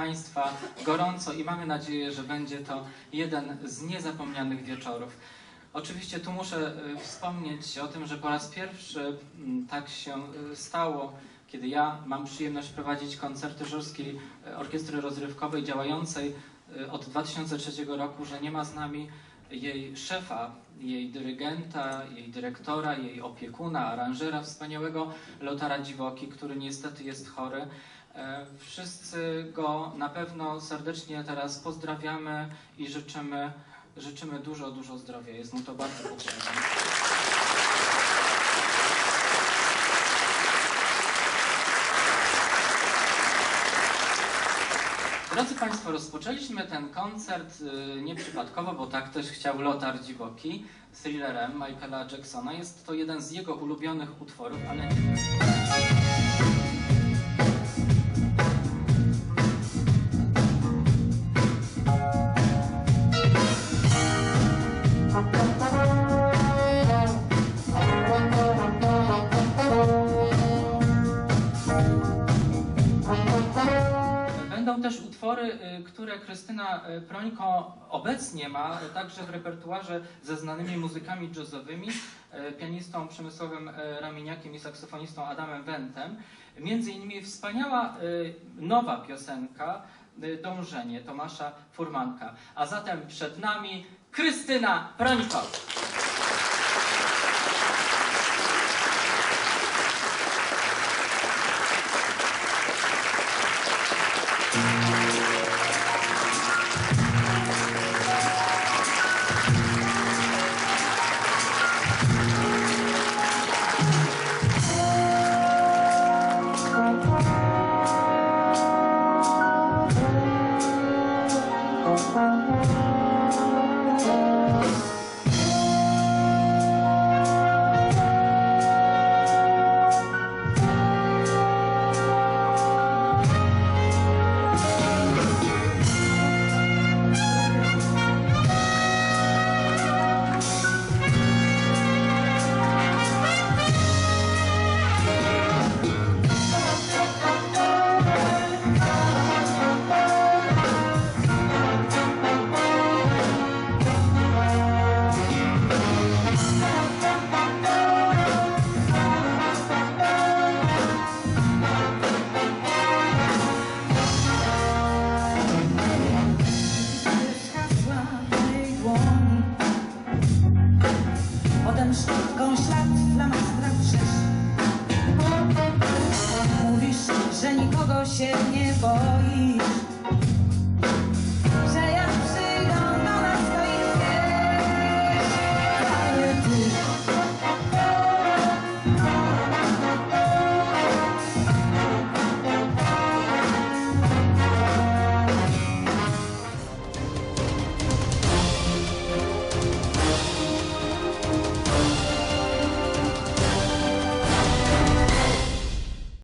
Państwa gorąco i mamy nadzieję, że będzie to jeden z niezapomnianych wieczorów. Oczywiście tu muszę y, wspomnieć o tym, że po raz pierwszy tak się y, stało, kiedy ja mam przyjemność prowadzić koncerty Żorskiej y, Orkiestry Rozrywkowej działającej od 2003 roku, że nie ma z nami jej szefa, jej dyrygenta, jej dyrektora, jej opiekuna, aranżera wspaniałego Lotara Dziwoki, który niestety jest chory. E, Wszyscy go na pewno serdecznie teraz pozdrawiamy i życzymy, życzymy dużo, dużo zdrowia. Jest mu to bardzo potrzebne. Drodzy Państwo, rozpoczęliśmy ten koncert y, nieprzypadkowo, bo tak też chciał Lotar Dziwoki z thrillerem Michaela Jacksona. Jest to jeden z jego ulubionych utworów, ale Będą też utwory, y, które Krystyna y, Prońko obecnie ma także w repertuarze ze znanymi muzykami jazzowymi, y, pianistą Przemysławem Ramieniakiem i saksofonistą Adamem Wentem. Między innymi wspaniała nowa piosenka Dążenie Tomasza Furmanka. A zatem przed nami Krystyna Prońko. się nie boi.